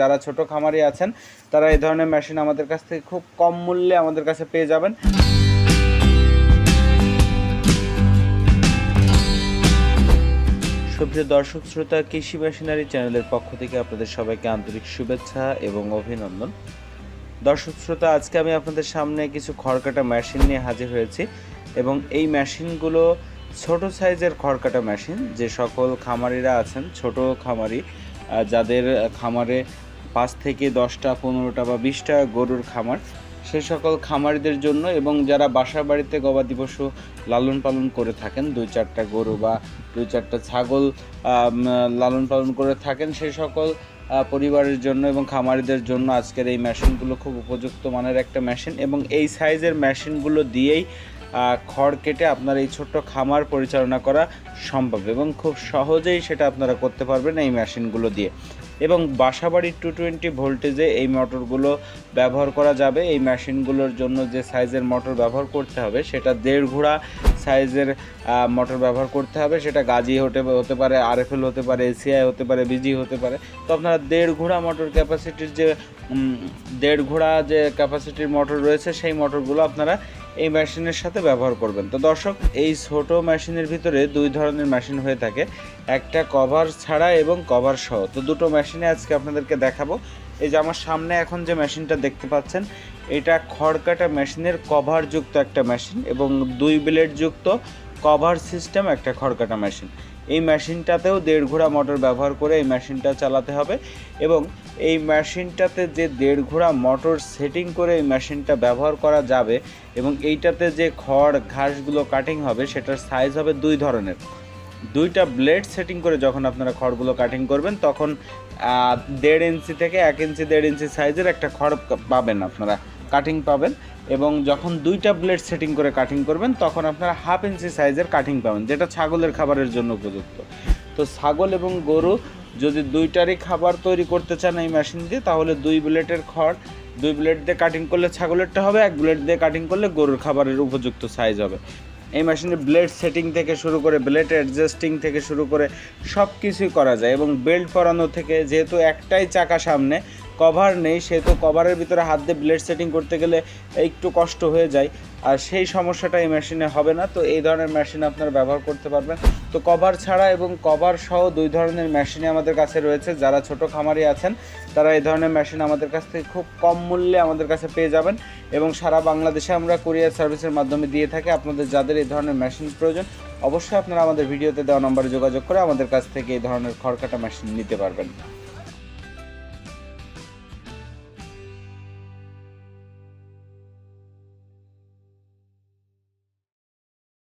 যারা ছোট খামারি আছেন, তারা এই ধরনের মেশিন আমাদের কাছ থেকে খুব কম মূল্যে আমাদের কাছে পেয়ে যাবেন। সুপ্রিয় দর্শক, শ্রোতা, কৃষি মেশিনারি চ্যানেলের পক্ষ থেকে আপনাদের সবাইকে আন্তরিক শুভেচ্ছা এবং অভিনন্দন। দর্শক, শ্রোতা, আজকে আমি আপনাদের সামনে কিছু খড়কাটা মেশিন নিয়ে হাজির হয়েছি এবং এই মেশিনগুলো ছোট সাইজের খড়কাটা মেশিন যে সকল খামারিরা আছেন, ছোট খামারি যাদের খামারে পাঁচ থেকে দশটা, পনেরোটা বা বিশটা গরুর খামার। সে সকল খামারিদের জন্য এবং যারা বাসা বাড়িতে গবাদি পশু লালন পালন করে থাকেন, দুই চারটা গরু বা দুই চারটা ছাগল লালন পালন করে থাকেন সেই সকল পরিবারের জন্য এবং খামারিদের জন্য আজকের এই মেশিনগুলো খুব উপযুক্ত মানের একটা মেশিন এবং এই সাইজের মেশিনগুলো দিয়েই খড় কেটে আপনার এই ছোট্ট খামার পরিচালনা করা সম্ভব এবং খুব সহজেই সেটা আপনারা করতে পারবেন এই মেশিনগুলো দিয়ে। এবং বাসাবাড়ির টু টোয়েন্টি ভোল্টেজে এই মোটরগুলো ব্যবহার করা যাবে। এই মেশিনগুলোর জন্য যে সাইজের মোটর ব্যবহার করতে হবে, সেটা দেড় ঘোড়া সাইজের মোটর ব্যবহার করতে হবে। সেটা গাজি হতে হতে পারে, আরএফএল হতে পারে, এসিআই হতে পারে, বিজি হতে পারে। তো আপনারা দেড় ঘোড়া মোটর ক্যাপাসিটির যে দেড় ঘোড়া যে ক্যাপাসিটির মোটর রয়েছে, সেই মোটরগুলো আপনারা এই মেশিনের সাথে ব্যবহার করবেন। তো দর্শক, এই ছোট মেশিনের ভিতরে দুই ধরনের মেশিন হয়ে থাকে। একটা কভার ছাড়া এবং কভার সহ। তো দুটো মেশিনে আজকে আপনাদেরকে দেখাবো। এই যে আমার সামনে এখন যে মেশিনটা দেখতে পাচ্ছেন, এটা খড়কাটা মেশিনের কভারযুক্ত একটা মেশিন এবং দুই ব্লেড যুক্ত কভার সিস্টেম, একটা খড়কাটা মেশিন। এই মেশিনটাতেও দেড় ঘোড়া মোটর ব্যবহার করে এই মেশিনটা চালাতে হবে এবং এই মেশিনটাতে যে দেড় ঘোড়া মোটর সেটিং করে এই মেশিনটা ব্যবহার করা যাবে এবং এইটাতে যে খড় ঘাসগুলো কাটিং হবে সেটার সাইজ হবে দুই ধরনের। দুইটা ব্লেড সেটিং করে যখন আপনারা খড়গুলো কাটিং করবেন তখন দেড় ইঞ্চি থেকে এক ইঞ্চি, দেড় ইঞ্চি সাইজের একটা খড় পাবেন আপনারা। কাটিং পাবেন এবং যখন দুইটা ব্লেড সেটিং করে কাটিং করবেন, তখন আপনারা হাফ ইঞ্চি সাইজের কাটিং পাবেন, যেটা ছাগলের খাবারের জন্য উপযুক্ত। তো ছাগল এবং গরু যদি দুইটারই খাবার তৈরি করতে চান এই মেশিন দিয়ে, তাহলে দুই ব্লেডের খড়, দুই ব্লেড দিয়ে কাটিং করলে ছাগলেরটা হবে, এক ব্লেড দিয়ে কাটিং করলে গরুর খাবারের উপযুক্ত সাইজ হবে। এই মেশিনে ব্লেড সেটিং থেকে শুরু করে ব্লেড অ্যাডজাস্টিং থেকে শুরু করে সব কিছুই করা যায় এবং বেল্ট পরানো থেকে যেহেতু একটাই চাকা সামনে কভার নেই সেহেতু কভারের ভিতরে হাত দিয়ে ব্লেড সেটিং করতে গেলে একটু কষ্ট হয়ে যায়। আর সেই সমস্যাটা এই মেশিনে হবে না, তো এই ধরনের মেশিন আপনারা ব্যবহার করতে পারবেন। তো কভার ছাড়া এবং কভার সহ দুই ধরনের মেশিনই আমাদের কাছে রয়েছে। যারা ছোট খামারি আছেন, তারা এই ধরনের মেশিন আমাদের কাছ থেকে খুব কম মূল্যে আমাদের কাছে পেয়ে যাবেন এবং সারা বাংলাদেশে আমরা কুরিয়ার সার্ভিসের মাধ্যমে দিয়ে থাকি। আপনাদের যাদের এই ধরনের মেশিন প্রয়োজন, অবশ্যই আপনারা আমাদের ভিডিওতে দেওয়া নম্বরে যোগাযোগ করে আমাদের কাছ থেকে এই ধরনের খড়কাটা মেশিন নিতে পারবেন।